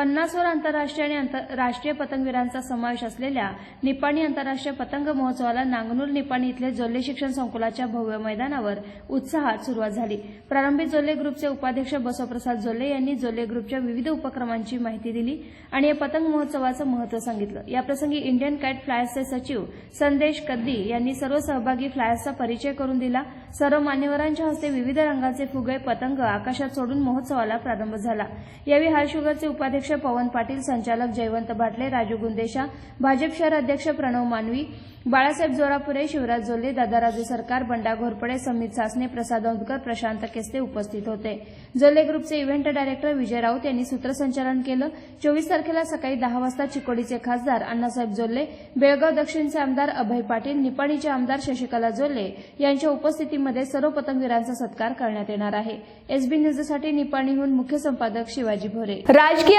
पन्नासवर आंतरराष्ट्रीय आणि आंतर- राष्ट्रीय पतंगवीरांचा समावेश असलेल्या निपाणी आंतरराष्ट्रीय पतंग महोत्सवाला नांगनूर निपाणी इथले जोल्ले शिक्षण संकुलाच्या भव्य मैदानावर उत्साहात सुरुवात झाली. प्रारंभी जोल्ले ग्रुपचे उपाध्यक्ष बसवप्रसाद जोल्ले यांनी जोल्ले ग्रुपच्या विविध उपक्रमांची माहिती दिली आणि या पतंग महोत्सवाचं महत्त्व सांगितलं. याप्रसंगी इंडियन कॅट फ्लायर्सचे सचिव संदेश कद्दी यांनी सर्व सहभागी फ्लायर्सचा परिचय करून दिला. सर्व मान्यवरांच्या हस्ते विविध रंगाचे फुगे पतंग आकाशात सोडून महोत्सवाला प्रारंभ झाला. यावेळी हाय शुगरचे अध्यक्ष पवन पाटील संचालक जयवंत भाटले राजू गुंदेशा भाजप शहर अध्यक्ष प्रणव मानवी बाळासाहेब जोरापुरे शिवराज जोल्ले दादाराजे सरकार बंडा घोरपडे समित सासने प्रसाद औंदकर प्रशांत केस्ते उपस्थित होते. जोल्ले ग्रुपचे इव्हेंट डायरेक्टर विजय राऊत यांनी सूत्रसंचालन केलं. चोवीस तारखेला सकाळी दहा वाजता चिकोडीचे खासदार अण्णासाहेब जोल्ले बेळगाव दक्षिणचे आमदार अभय पाटील निपाणीचे आमदार शशिकला जोल्ले यांच्या उपस्थितीमध्ये सर्व पतंगवीरांचा सत्कार करण्यात येणार आहे. एसबी न्यूजसाठी निपाणीहून मुख्य संपादक शिवाजी भोरे. राजकीय